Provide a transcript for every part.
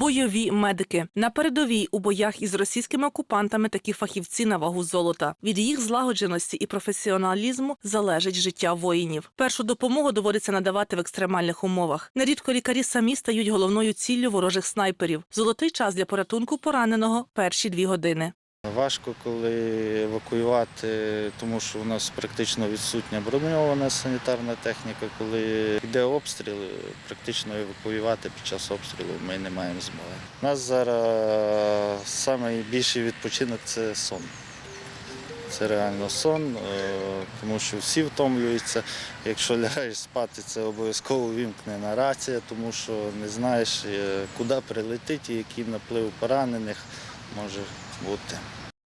Бойові медики на передовій у боях із російськими окупантами такі фахівці на вагу золота. Від їх злагодженості і професіоналізму залежить життя воїнів. Першу допомогу доводиться надавати в екстремальних умовах. Нерідко лікарі самі стають головною ціллю ворожих снайперів. Золотий час для порятунку пораненого перші дві години. Важко, коли евакуювати, тому що у нас практично відсутня броньована санітарна техніка. Коли йде обстріл, практично евакуювати під час обстрілу ми не маємо змоги. У нас зараз найбільший відпочинок це сон. Це реально сон, е, тому що всі втомлюються. Якщо лягаєш спати, це обов'язково вімкнена рація, тому що не знаєш, е, куди прилетить і який наплив поранених може бути.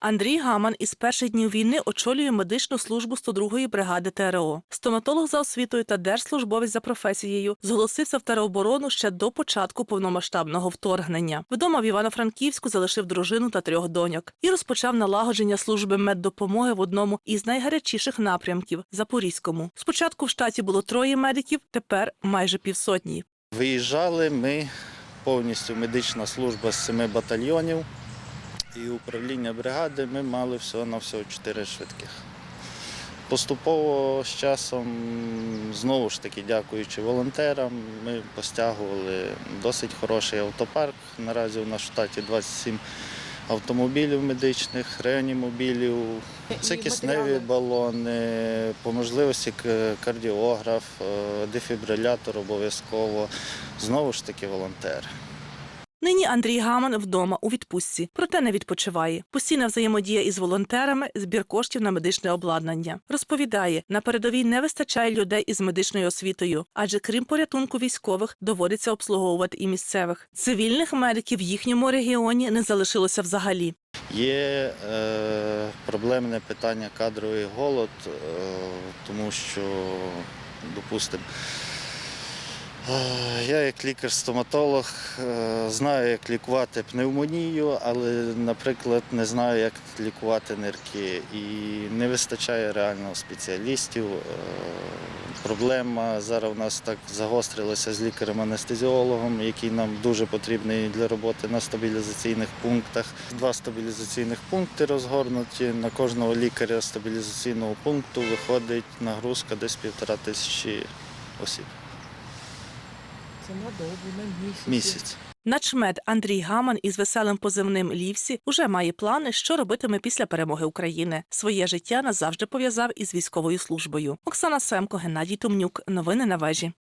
Андрій Гаман із перших днів війни очолює медичну службу 102-ї бригади ТРО. Стоматолог за освітою та держслужбовець за професією зголосився в тероборону ще до початку повномасштабного вторгнення. Вдома в Івано-Франківську залишив дружину та трьох доньок і розпочав налагодження служби меддопомоги в одному із найгарячіших напрямків Запорізькому. Спочатку в штаті було троє медиків, тепер майже півсотні. Виїжджали ми повністю медична служба з семи батальйонів і управління бригади ми мали всього на всього чотири швидких. Поступово з часом, знову ж таки, дякуючи волонтерам, ми постягували досить хороший автопарк. Наразі у нас в штаті 27 автомобілів медичних, реанімобілів. Це кисневі балони, по можливості кардіограф, е, дефібрилятор обов'язково. Знову ж таки, волонтери. Нині Андрій Гаман вдома у відпустці, проте не відпочиває. Постійна взаємодія із волонтерами, збір коштів на медичне обладнання. Розповідає, на передовій не вистачає людей із медичною освітою, адже крім порятунку військових, доводиться обслуговувати і місцевих. Цивільних медиків в їхньому регіоні не залишилося взагалі. Є е, проблемне питання кадровий голод, е, тому що, допустимо, я як лікар-стоматолог е, знаю, як лікувати пневмонію, але, наприклад, не знаю, як лікувати нирки. І не вистачає реально спеціалістів. Е, Проблема зараз у нас так загострилася з лікарем-анестезіологом, який нам дуже потрібний для роботи на стабілізаційних пунктах. Два стабілізаційних пункти розгорнуті. На кожного лікаря стабілізаційного пункту виходить нагрузка десь півтора тисячі осіб. Це надовго, на місяць. Місяць. Начмед Андрій Гаман із веселим позивним Лівсі уже має плани, що робитиме після перемоги України. Своє життя назавжди пов'язав із військовою службою. Оксана Семко, Геннадій Тумнюк. Новини на вежі.